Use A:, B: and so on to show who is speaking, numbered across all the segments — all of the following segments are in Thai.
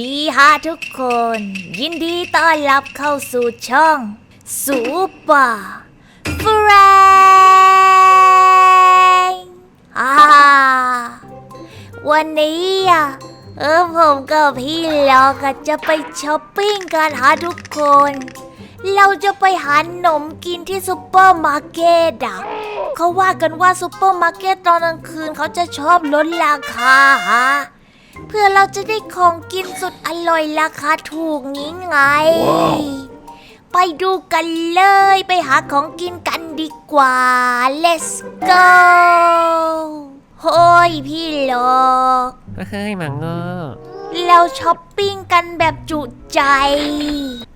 A: ดีฮะทุกคน ยินดีต้อนรับเข้าสู่ช่องสูปอร์เฟรนอ่าวันนี้อะเออผมกับพี่ล็อกอะจะไปช้อปปิ้งกันฮะทุกคน เราจะไปหาขนมกินที่ซูเปอร์มาร์เก็ตอะเขาว่ากันว่าซูเปอร์มาร์เก็ตตอนกลางคืนเขาจะชอบลดราคาฮะ เพื่อเราจะได้ของกินสุดอร่อยราคาถูกงี้ไง ไปดูกันเลย ไปหาของกินกันดีกว่า let's go โฮ้ยพี่หลอก
B: เฮ้ยมังเงอ
A: เราช้อปปิ้งกันแบบจุใจ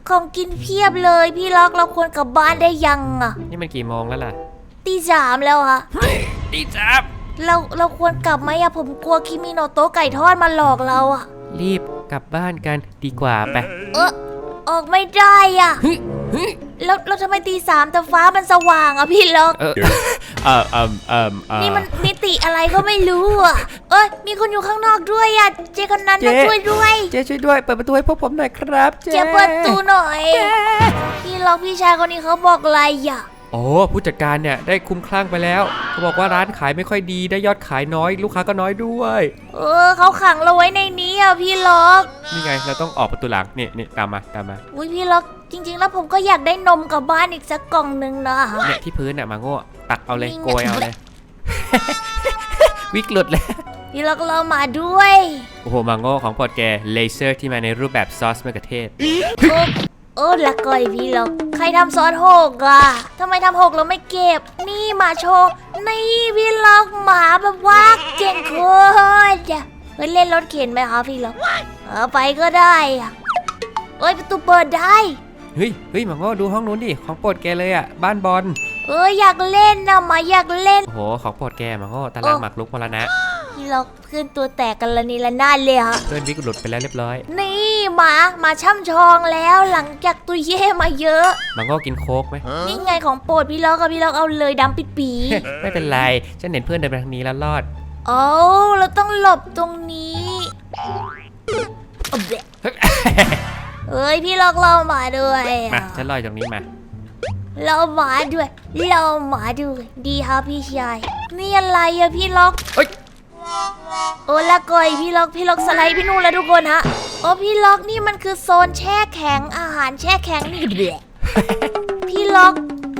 A: ของกินเพียบเลยพี่ล็อกเราควรกลับบ้านได้ยังอะ
B: นี่มันกี่โมงแล้วล่ะ
A: ตีสามแล้วอะ
B: ดีจับ
A: เราเราควรกลับไหมอะผมกลัวคิมิโนโตะไก่ทอดมาหลอกเราอะ
B: รีบกลับบ้านกันดีกว่าไป
A: เออออกไม่ได้อะ
B: เฮ้ยเฮ้ย
A: แล้วแล้วทำไมตีสามแต่ฟ้ามันสว่างอะพี่ล็อก
B: เออเออเออเออเออ
A: นี่มันมิติอะไรก็ไม่รู้อะเอ้ย มีคนอยู่ข้างนอกด้วยอะเจคนนั้นนะช่วยด้วย
B: เจ๊ช่วยด้วยเปิดประตูให้พวกผมหน่อยครับเจ๊
A: เจเปิดประตูหน่อย พี่ล็อกพี่ชายคนนี้เขาบอกอะไรอะ
B: โอ้ผู้จัดการเนี่ยได้คุ้มคลั่งไปแล้วเขาบอกว่าร้านขายไม่ค่อยดีได้ยอดขายน้อย ลูกค้าก็น้อยด้วย
A: เออเขาขังเราไว้ในนี้อะพี่ล็อก
B: นี่ไงเราต้องออกประตูหลังนี่นี่ตามมาตามมา
A: อุ้ยพี่ล็อกจริง ๆ แล้วผมก็อยากได้นมกลับบ้านอีกสักกล่องหนึ่งนะ
B: เนี่ยที่พื้นเนี่ยมาโง่ตักเอาเลย
A: นี่ไง
B: โกยเอาเลย วิกหลุดเลย
A: พี่ล็อกเรามาด้วย
B: โอ้โหมาโง่ของโปรดแกเลเซอร์ที่มาในรูปแบบซอสมะเขือเทศ
A: โอ้โอ้ละก่อยพี่ล็อกใครทำซอสหกอะทำไมทำหกแล้วไม่เก็บ นี่มาโชว์ นี่พี่ล็อกหมาแบบว่าเก่งโคตรอะเฮ้ยเล่นรถเข็นไหมคะพี่ล็อกเออไปก็ได้อะเอ้ยประตูเปิดได้
B: เฮ้ยเฮ้ยมาโง่ดูห้องนู้นดิ ของโปรดแกเลยอะ บ้านบอล
A: เอ้ยอยากเล่นนะหมาอยากเล่น
B: โอ้โห ของโปรดแกมาโง่ตารางหมากรุกมรณะ
A: พี่ล็อกขึ้นตัวแตกกันละนี่ละนาดเลยฮะ
B: เพื่อนวิกหลุดไปแล้วเรียบร้อย
A: นี่หมาหมาช่ำชองแล้วหลังจากตัวเย่มาเยอะ
B: มาโง่กินโค้กไหม
A: นี่ไงของโปรดพี่ล็อกกับพี่ล็อกเอาเลยดำปิดปี
B: ไม่เป็นไร ฉันเห็นเพื่อนเดินไปทางนี้แล้วรอด
A: โอ้เราต้องหลบตรงนี้เอาเบะเอ้ยพี่ล็อกเรามาด้วย
B: มา ฉันลอยตรงนี้มา
A: เรามาด้วย เรามาด้วย ดีครับพี่ชายนี่อะไรอะพี่ล็อก
B: เอ้ย
A: โอ้ละก่อยพี่ล็อกพี่ล็อกสไลด์พี่นู่นแล้วทุกคนฮะโอ้พี่ล็อกนี่มันคือโซนแช่แข็งอาหารแช่แข็งนี่เบะพี่ล็อก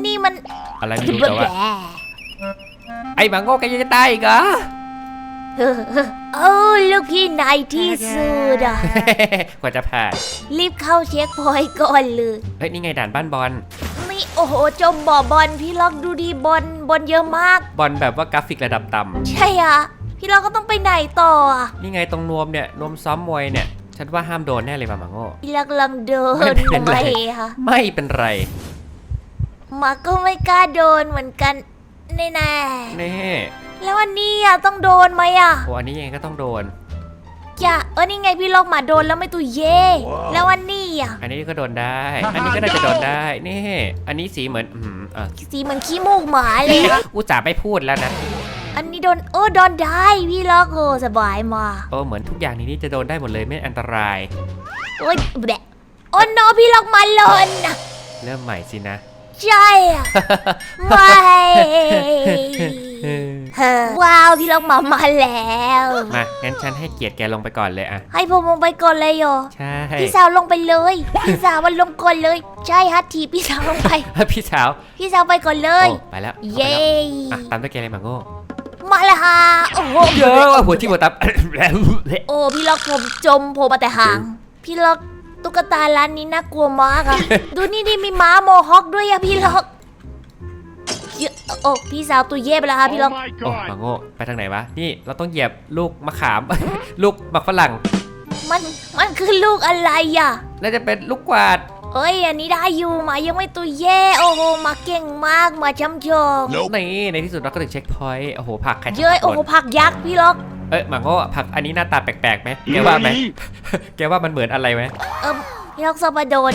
A: นี่มัน
B: อะไรไม่รู้แต่ว่าไอ้มาโง่แกยังจะตายอีกเหรอ
A: โอ้ลูกพี่นายที่สุดอะ
B: กว่าจะผ่าน
A: รีบเข้าเช็คพอยต์ก่อนเลย
B: เฮ้ยนี่ไงด่านบ้านบอล
A: นี่โอ้โหจมบ่อบอลพี่ล็อกดูดีบอลบอลเยอะมาก
B: บอลแบบว่ากราฟิกระดับต่
A: ใช่อะ พี่ล็อกก็ต้องไปไหนต่ออะำ
B: นี่ไงตรงนวมเนี่ยนวมซ้อมมวยเนี่ย ฉันว่าห้ามโดนแน่เลยมามาโง่
A: พี่ล็อกกำลังเดิน
B: ไม่เป็นไร
A: ไปค่ะ
B: ไม่เป็นไร
A: หมาก็ไม่กล้าโดนเหมือนกันแน่
B: แน่
A: ๆแล้ววันนี้อะต้องโดนไหมอะ
B: โอ้อันนี้ยังไงก็ต้องโดน
A: อย่าเออนี่ไงพี่ล็อกหมาโดนแล้วไม่ตุยเย่แล้ววันนี้อะ
B: อันนี้ก็โดนได้ อันนี้ก็น่าจะโดนได้นี่ อันนี้สีเหมือนอืมเออ
A: สีเหมือนขี้มูกหมาเลยอะ
B: อุตส่าห์ไม่พูดแล้วนะ
A: อันนี้โดนเออโดนได้พี่ล็อกโอ้สบายมาก
B: เออเหมือนทุกอย่างในนี้จะโดนได้หมดเลยไม่อันตราย
A: โอ๊ยแบะโอ้โนพี่ล็อกมาหล่นนะ
B: เริ่มใหม่สินะ
A: ใช่อะไม่เฮ้อว้าวพี่ล็อกมามาแล้ว
B: มางั้นฉันให้เกียรติแกลงไปก่อนเลยอะ
A: ให้ผมลงไปก่อนเลยโย
B: ใช่
A: พี่สาวลงไปเลยพี่สาวมันลงก่อนเลย ใช่ฮัททีพี่สาวลงไป
B: พี่สาว
A: พี่สาวไปก่อนเลย
B: โอ้ไปแล้ว
A: เย้
B: ไปแล้วอะตามด้วยแกเลยมาโง่
A: มาและฮะโอ้โห
B: เยอะหัวที่หัวตับ
A: โอ้พี่ล็อกผมจมโผล่มาแต่หาง พี่ล็อกตุ๊กตาร้านนี้น่ากลัวมากอะดูนี่ดิมีม้าโมฮอคด้วยอะพี่ล็อกเยอะโอ้พี่สาวตัวเย่ไปแล้วค่ะพี่ล็อก
B: โอ้มาโง่ไปทางไหนวะ นี่เราต้องเหยียบลูกมะขาม ลูกมะฝรั่ง
A: มันมันคือลูกอะไรอะ
B: น่าจะเป็นลูกกวาด
A: เอ้ย อันนี้ได้อยู่หมายังไม่ตัวเย่ โอ้โหหมาเก่งมากหมาช้ำชอง
B: นี่ในที่สุดเราก็ถึงเช็คพอยต์โอ้โหผักใคร
A: เย้ยโอ้โหผักยักษ์พี่ล็อก
B: เอ้ยมาโง่ผักอันนี้หน้าตาแปลกๆไหมแกว่าไหมแกว่ามันเหมือนอะไรไหม
A: เอิมพี่ล็อกซาบาโดน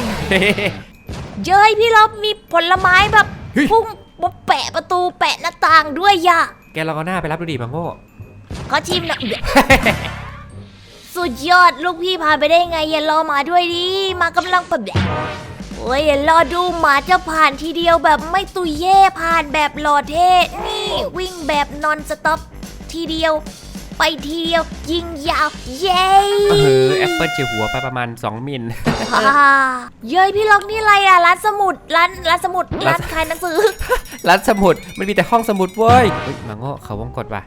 A: เย้ยพี่ล็อกมีผลไม้แบบ
B: เฮ้ย
A: พุ่งมาแปะประตูแปะหน้าต่างด้วยย่ะ
B: แกลองเอาหน้าไปรับดูดิมาโง่
A: ขอชิมหนะ สุดยอดลูกพี่ผ่านไปได้ไงอย่ารอหมาด้วยดิหมากำลังปะแบบโอ้ยอย่ารอดูหมาจะผ่านทีเดียวแบบไม่ตุยเย่ผ่านแบบหล่อเท่นี่วิ่งแบบนอนสต็อปทีเดียว ไปทีเดียวยิงยาวเย้
B: เออแอปเปิลเฉียวหัวไปประมาณ 2 มิล
A: ฮ่าเย้ยพี่ล็อกนี่อะไรอะร้านสมุดร้านร้านสมุด
B: ร้า
A: ร้านนขายหนังสือ
B: ร้านสมุดมันมีแต่ห้องสมุดเว้ยเฮ้ยมังโง่เขาวงกดว่ะ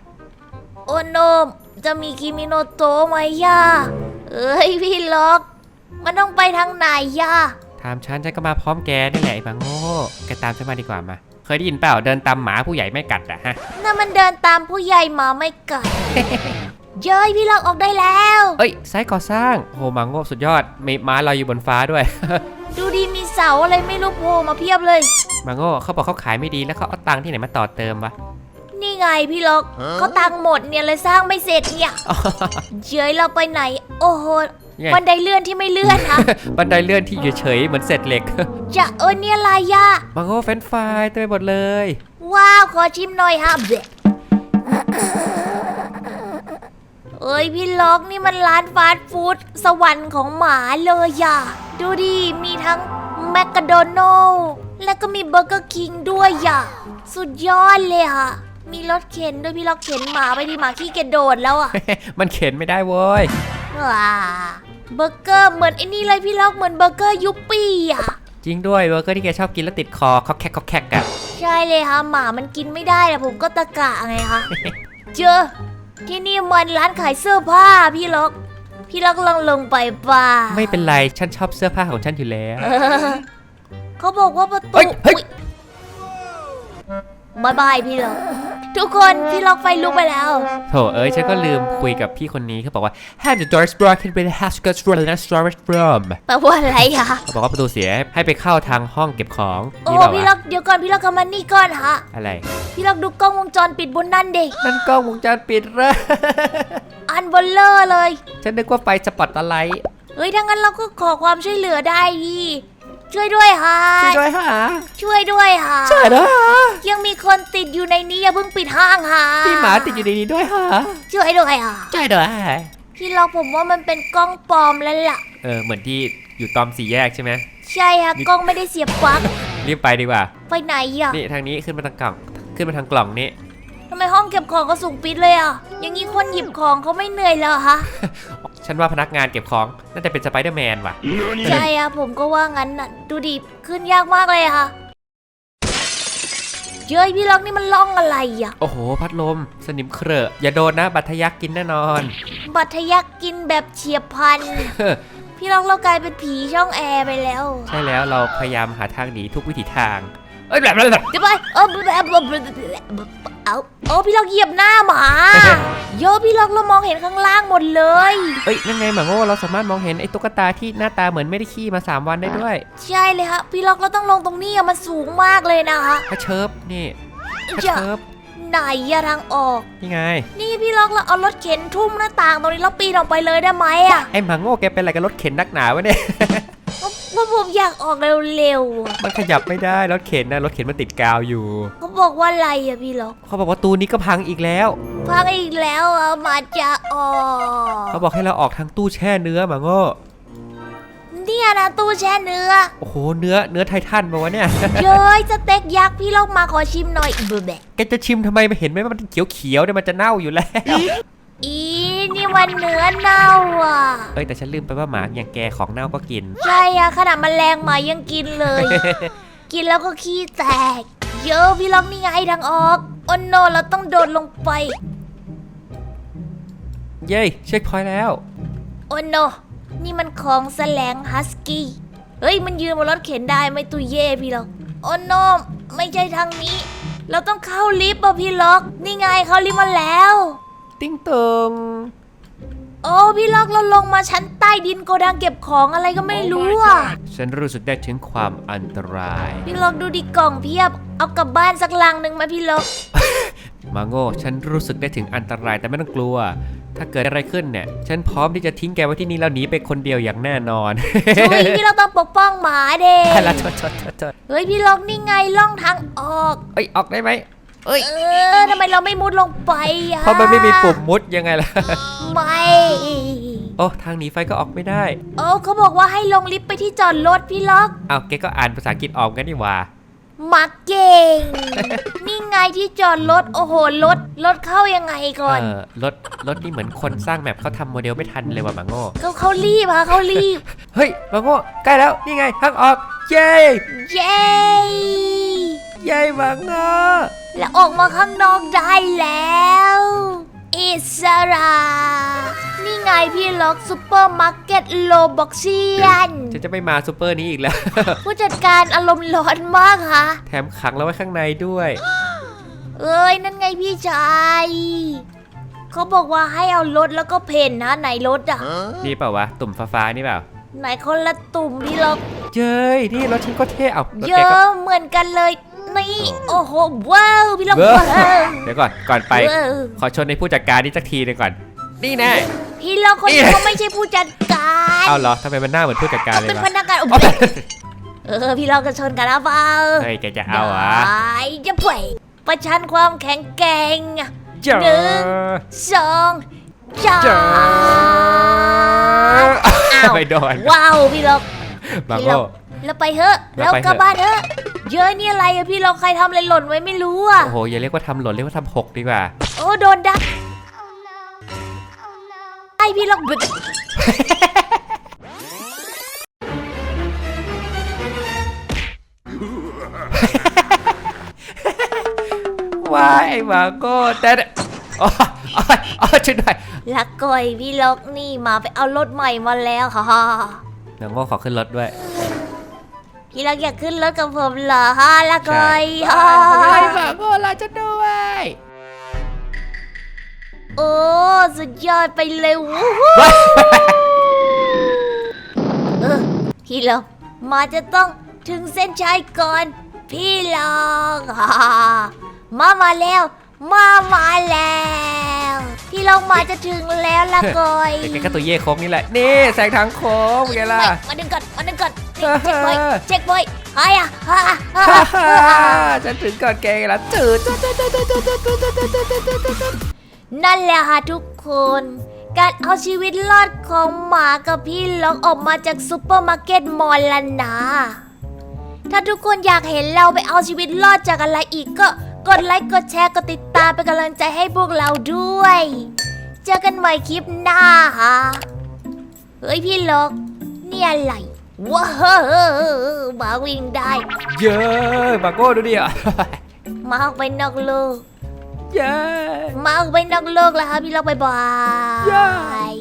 A: โอโนม จะมีคิมิโนโตะไหมย่าเอ้ยพี่ล็อก มันต้องไปทางไหนย่า
B: ถามฉันฉันก็มาพร้อมแกนี่แหละไอ้มังโง่แกตามฉันมาดีกว่ามา เคยได้ยินเปล่าเดินตามหมาผู้ใหญ่ไม่กัดอะฮะ
A: นั่นมันเดินตามผู้ใหญ่หมาไม่กัด เย้ยพี่ล็อกออกได้แล้ว
B: เอ้ยไซต์ก่อสร้างโหมังโง่สุดยอดมีม้าลอยอยู่บนฟ้าด้วย
A: ดูดีมีเสาอะไรไม่รู้โผล่มาเพียบเลย
B: มังโง่เขาบอกเขาขายไม่ดีแล้วเขาเอาตังค์ที่ไหนมาต่อเติมวะ
A: นี่ไงพี่ล็อกเขาตังค์หมดเนี่ยเลยสร้างไม่เสร็จเนี่ยเย้ยเราไปไหน โอ้โห
B: ไง
A: บันไดเลื่อนที่ไม่เลื่อนนะ
B: บันไดเลื่อนที่อยู่เฉยๆเหมือนเศษเหล็ก
A: จะเออเนี่ยอะไรย่า
B: มังโง่เฟรนช์ฟรายเต็มไปหมดเลย
A: ว้าวขอชิมหน่อยฮะเบะเอ้ยพี่ล็อกนี่มันร้านฟาสต์ฟู้ดสวรรค์ของหมาเลยอะดูดิมีทั้งแมคโดนัลล์แล้วก็มีเบอร์เกอร์คิงด้วยอะสุดยอดเลยค่ะ มีรถเข็นด้วยพี่ล็อกเข็นหมาไปดีหมาขี้เกระโดดแล้วอะ
B: มันเข็นไม่ได้เว้ย
A: ว้าเบอร์เกอร์เหมือนไอ้นี่เลยพี่ล็อกเหมือนเบอร์เกอร์ยุปปี้อะ
B: จริงด้วยเบอร์เกอร์ที่แกชอบกินแล้วติดคอคอกแคกคอกแคกอะ
A: ใช่เลยค่ะหมามันกินไม่ได้แต่ผมก็ตะกะไงคะเจอที่นี่มันร้านขายเสื้อผ้าพี่ล็อก พี่ล็อกลองลงไปป่า
B: ไม่เป็นไรฉันชอบเสื้อผ้าของฉันอยู่แล้ว
A: เออเขาบอกว่าประตู
B: เฮ้ยเฮ้ย
A: บายบายพี่ล็อกทุกคนพี่ล็อกไฟลุกไปแล้ว
B: โถเอ้ยฉันก็ลืมคุยกับพี่คนนี้เขาบอกว่า have the doors broken with a house got stolen and storage from
A: แปลว่าอะไรอะ
B: เขาบอกว่าประตูเสียให้ไปเข้าทางห้องเก็บของ
A: โอ้
B: นี่เปล่า
A: พี่
B: วะ
A: ล็อกเดี๋ยวก่อนพี่ล็อกกลับมานี่ก่อนฮะ
B: อะไร
A: พี่ล็อกดูกล้องวงจรปิดบนนั่นเด็ก
B: นั่นกล้องวงจรปิดเลย
A: อันเบลเลอร์เลย
B: ฉันนึกว่าไฟสปอตอะไร
A: เฮ้ยถ้างั้นเราก็ขอความช่วยเหลือได้ดี ช่วยด้วยฮะ
B: ช่วยด้วยฮะ
A: ช่วยด้วยฮะ
B: ช่วยด้วยฮะ
A: ยังมีคนติดอยู่ในนี้อย่าเพิ่งปิดห้างฮะ
B: พี่หมาติดอยู่ในนี้ด้วยฮะ
A: ช่วยด้วยฮะ
B: ช่วยด้วย
A: พี่ล็อกผมว่ามันเป็นกล้องปลอมแล้วล่ะ
B: เออเหมือนที่อยู่ตอมสี่แยกใช่ไหม
A: ใช่ฮะกล้องไม่ได้เสียบปลั๊ก
B: รีบไปดีกว่า
A: ไปไหนอะ
B: นี่ทางนี้ขึ้นมาทางกล่องขึ้นมาทางกล่องนี้
A: ทำไมห้องเก็บของก็สูงปิดเลยอะอย่างนี้คนหยิบของเขาไม่เหนื่อยเหรอฮะ
B: ฉันว่าพนักงานเก็บของน่าจะเป็นสไปเดอร์แมนว่ะ
A: ใช่ฮะผมก็ว่างั้นน่ะดูดิขึ้นยากมากเลยอะค่ะเย้ยพี่ล็อกนี่มันล่องอะไรอะ
B: โอ้โห พัดลม สนิมเครอะอย่าโดนนะ บัตรทะยักกินแน่นอน
A: บัตรทะยักกินแบบเฉียบพลัน พี่ล็อกเรากลายเป็นผีช่องแอร์ไปแล้ว
B: ใช่แล้วเราพยายามหาทางหนีทุกวิถีทาง เอ้ยแบบแบบแบบ
A: เดี๋ยวไปเออแบบ เอาโอ้พี่ล็อกเหยียบหน้าหมาโยพี่ล็อกเรามองเห็นข้างล่างหมดเลย
B: เอ้ยนั่นไงหมาโง่เราสามารถมองเห็นไอ้ตุ๊กตาที่หน้าตาเหมือนไม่ได้ขี้มา 3 วันได้ด้วย
A: ใช่เลยฮะพี่ล็อกเราต้องลงตรงนี้อะมันสูงมากเลยนะคะ
B: ถ้าเชิบนี่ถ้า
A: จะ
B: เชิบ
A: ไหนอะทางออก
B: นี่ไง
A: นี่พี่ล็อกเราเอารถเข็นทุ่มหน้าต่างตรงนี้แล้วปีนออกไปเลยได้ไหมอะ
B: ไอ้หมาโง่แกเป็นอะไรกับรถเข็นนักหนาวะเนี่ย
A: ว่าผมอยากออกเร็วๆอะ
B: มันขยับไม่ได้รถเข็นนะรถเข็นมันติดกาวอยู่
A: เขาบอกว่าอะไรอะพี่ล็อก
B: เขาบอกว่าตูนี้ก็พังอีกแล้ว
A: พังอีกแล้วอะมาจะออก
B: เขาบอกให้เราออกทางตู้แช่เนื้อหมาโง่
A: เนี่ยนะตู้แช่เนื้อ
B: โอ้โหเนื้อเนื้อไททันมาวะเนี่ย
A: เย้ยสเต็กยักษ์พี่ล็อกมาขอชิมหน่อยเบอร์แบะ
B: แกจะชิมทำไมไม่เห็นไหมว่ามันเขียวๆเนี่ยมันจะเน่าอยู่แล้ว
A: อีนี่มันเนื้อเน่าอะ
B: เอ้ยแต่ฉันลืมไปว่าหมาอย่างแกของเน่าก็กิน
A: ใช่อะขนาดแมลงหมายังกินเลย กินแล้วก็ขี้แตก เยอะพี่ล็อกนี่ไงทางออกโอนโนเราต้องโดดลงไป
B: เย้เช็คพอยต์แล้ว
A: โอนโน นี่มันของแสลงฮัสกี้ เฮ้ยมันยืนบนรถเข็นได้ไหม่ตุยเย่พี่ล็อกโอนโนไม่ใช่ทางนี้ เราต้องเข้าลิฟต์อะพี่ล็อก นี่ไงเข้าลิฟต์มาแล้ว
B: ติ้งตง
A: โอ้พี่ล็อกเราลงมาชั้นใต้ดินโกดังเก็บของอะไรก็ไม่รู้อะ
B: ฉันรู้สึกได้ถึงความอันตราย
A: พี่ล็อกดูดิกล่องเพียบ เอากลับบ้านสักลังหนึ่งไหมพี่ล็อก
B: มาโง่ฉันรู้สึกได้ถึงอันตรายแต่ไม่ต้องกลัว ถ้าเกิดอะไรขึ้นเนี่ย ฉันพร้อมที่จะทิ้งแกไว้ที่นี่แล้วหนีไปคนเดียวอย่างแน่นอน
A: ช่วยพี่ล็อกต้องปกป้องหมาเด็
B: อะไรละโทษโทษโทษโทษ
A: เฮ้ยพี่ล็อกนี่ไงล่องทางออก
B: เอ้ยออกได้ไหม เอ้ย
A: เออทำไมเราไม่มุดลงไปอะ
B: เพราะมันไม่มีปุ่มมุดยังไงล่ะ
A: ไม่
B: โอ้ทางหนีไฟก็ออกไม่ได้
A: โอ้เขาบอกว่าให้ลงลิฟต์ไปที่จอดรถพี่ล็อก
B: เอาแกก็อ่านภาษาอังกฤษออกกันนี่หว่า
A: มาเก่ง นี่ไงที่จอดรถโอ้โหรถรถเข้ายังไงก่อน
B: เออรถรถนี่เหมือนคนสร้างแมปเขาทำโมเดลไม่ทันเลยว่ะหมาโง่
A: เขาเขารีบฮะเขารีบ
B: เฮ้ยหมาโง่ใกล้แล้วนี่ไงทางออกเย้
A: เย้
B: เย้หมาโง่
A: แล้วออกมาข้างนอกได้แล้ว อิสระ นี่ไงพี่ล็อกซูเปอร์มาร์เก็ตโลบ็อกเซียน
B: ฉันจะไม่มาซูเปอร์นี้อีกแล้ว
A: ผู้จัดการอารมณ์ร้อนมากค่ะ
B: แถมขังเราไว้ข้างในด้วย
A: เอ้ย นั่นไงพี่ชายเขาบอกว่าให้เอารถแล้วก็เพนนะไหนรถอะ
B: นี่เปล่าวะ ตุ่มฟ้าๆนี่เปล่า
A: ไหนคนละตุ่มพี่ล็อก
B: เย้ยนี่รถฉันก็เท่เอารถ
A: เย
B: แก
A: อะ
B: ก็
A: เหมือนกันเลย นี่ โอ้โห ว้าวพี่ล็อก
B: เว้อ
A: ว้าว
B: เดี๋ยวก่อนก่อนไป
A: ว้าว
B: ขอชนในผู้จัดการนี่สักทีหนึงก่อน นี่แน่
A: พี่ล็อกคนนี้
B: นี่
A: เขาไม่ใช่ผู้จัดการ
B: เอาเหรอทำไมมันหน้าเหมือนผู้จัดการเล
A: เป็
B: ย
A: น
B: วะ
A: พนักงานโอ้
B: เอา
A: โห
B: ไป
A: เออ พี่ล็อกก็ชนกันแล้วเปล่า
B: เฮ้ยแกจะเอาเหรอะ
A: ได้จะไปประชันความแข็งแกร่ง
B: เจ้า
A: หนึ่ง สองสา
B: เจ้าม
A: อ้าว
B: ไม่โดน
A: ว้าวพี่ล็อก
B: บา
A: พี่
B: โง่
A: ล็อกแล้วไปเถอะ
B: แล้
A: แล้วว
B: ไปเถอะ
A: กลับบ้านเถอะเยอะนี่อะไรอะพี่ล็อกใครทำอะไรหล่นไว้ไม่รู้อะ
B: โอ้โหอย่าเรียกว่าทำหล่นเรียกว่าทำหกดีกว่า
A: โอ้โดนดักไอพี่ล็อกบึด
B: ว้ายไอ้หมาโก้แต่ อ๋ออ๋ออ๋อช่วยหน่อย
A: ละก่อยพี่ล็อกนี่มาไปเอารถใหม่มาแล้วค่ะ
B: หมาโง่ขอขึ้นรถด้วย
A: พี่ล็อกอยากขึ้นรถกับผมเหรอฮะละก่อย
B: ใช่
A: ฮ่า
B: ไอ้หมาโง่ลาจะด้วย
A: โอ้สุดยอดไปเลยวู้ฮู้เออพี่ล็อกมาจะต้องถึงเส้นชัยก่อน พี่ล็อกฮ่ามามาแล้ว มามาแล้วพี่ล็อกมาจะถึงแล้วละก่อย
B: แต่แกก็ตัวเย่โค้งนี่แหละ นี่แสงทางโค้งไงล่ะ
A: ไม่มาดึงก่อนมาดึงก่อนนี่เช็คไว้เช็คไว้ไอ้อะฮ่าฮ่า
B: ฮ่า
A: ฮ่า
B: ฮ่า
A: ฮ่า
B: ฉันถึงก่อนแกไงล่ะจืด
A: นั่นแหละค่ะทุกคน การเอาชีวิตรอดของหมากับพี่ล็อกออกมาจากซูเปอร์มาร์เก็ตมอลลนะถ้าทุกคนอยากเห็นเราไปเอาชีวิตรอดจากอะไรอีกก็ กดไลค์ กดแชร์ กดติดตามเป็นกำลังใจให้พวกเราด้วย เจอกันใหม่คลิปหน้าค่ะเฮ้ยพี่ล็อกนี่อะไรว้าวหมาวิ่งได้
B: เย้บาโก้ดูดิอะ
A: หมาออกไปนอกโลก
B: เย้
A: หมาออกไปนอกโลกแล้วค่ะพี่ล็อกบายบา
B: ย้า
A: ย